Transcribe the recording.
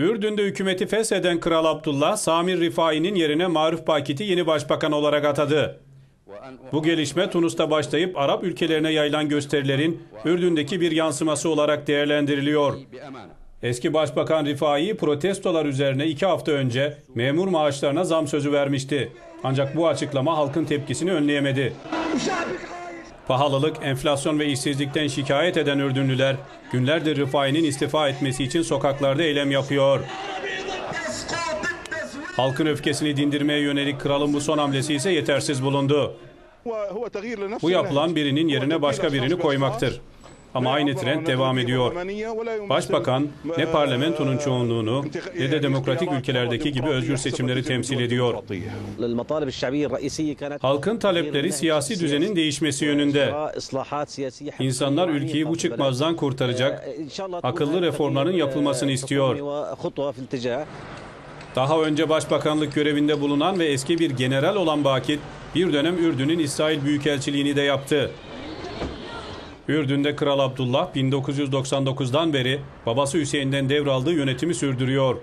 Ürdün'de hükümeti fesheden Kral Abdullah, Samir Rifai'nin yerine Maruf Bakit'i yeni başbakan olarak atadı. Bu gelişme Tunus'ta başlayıp Arap ülkelerine yayılan gösterilerin Ürdün'deki bir yansıması olarak değerlendiriliyor. Eski Başbakan Rifai protestolar üzerine iki hafta önce memur maaşlarına zam sözü vermişti. Ancak bu açıklama halkın tepkisini önleyemedi. Pahalılık, enflasyon ve işsizlikten şikayet eden Ürdünlüler günlerdir Rifai'nin istifa etmesi için sokaklarda eylem yapıyor. Halkın öfkesini dindirmeye yönelik kralın bu son hamlesi ise yetersiz bulundu. Bu yapılan birinin yerine başka birini koymaktır. Ama aynı trend devam ediyor. Başbakan ne parlamentonun çoğunluğunu ne de demokratik ülkelerdeki gibi özgür seçimleri temsil ediyor. Halkın talepleri siyasi düzenin değişmesi yönünde. İnsanlar ülkeyi bu çıkmazdan kurtaracak, akıllı reformların yapılmasını istiyor. Daha önce başbakanlık görevinde bulunan ve eski bir general olan Bakit, bir dönem Ürdün'ün İsrail Büyükelçiliğini de yaptı. Ürdün'de Kral Abdullah 1999'dan beri babası Hüseyin'den devraldığı yönetimi sürdürüyor.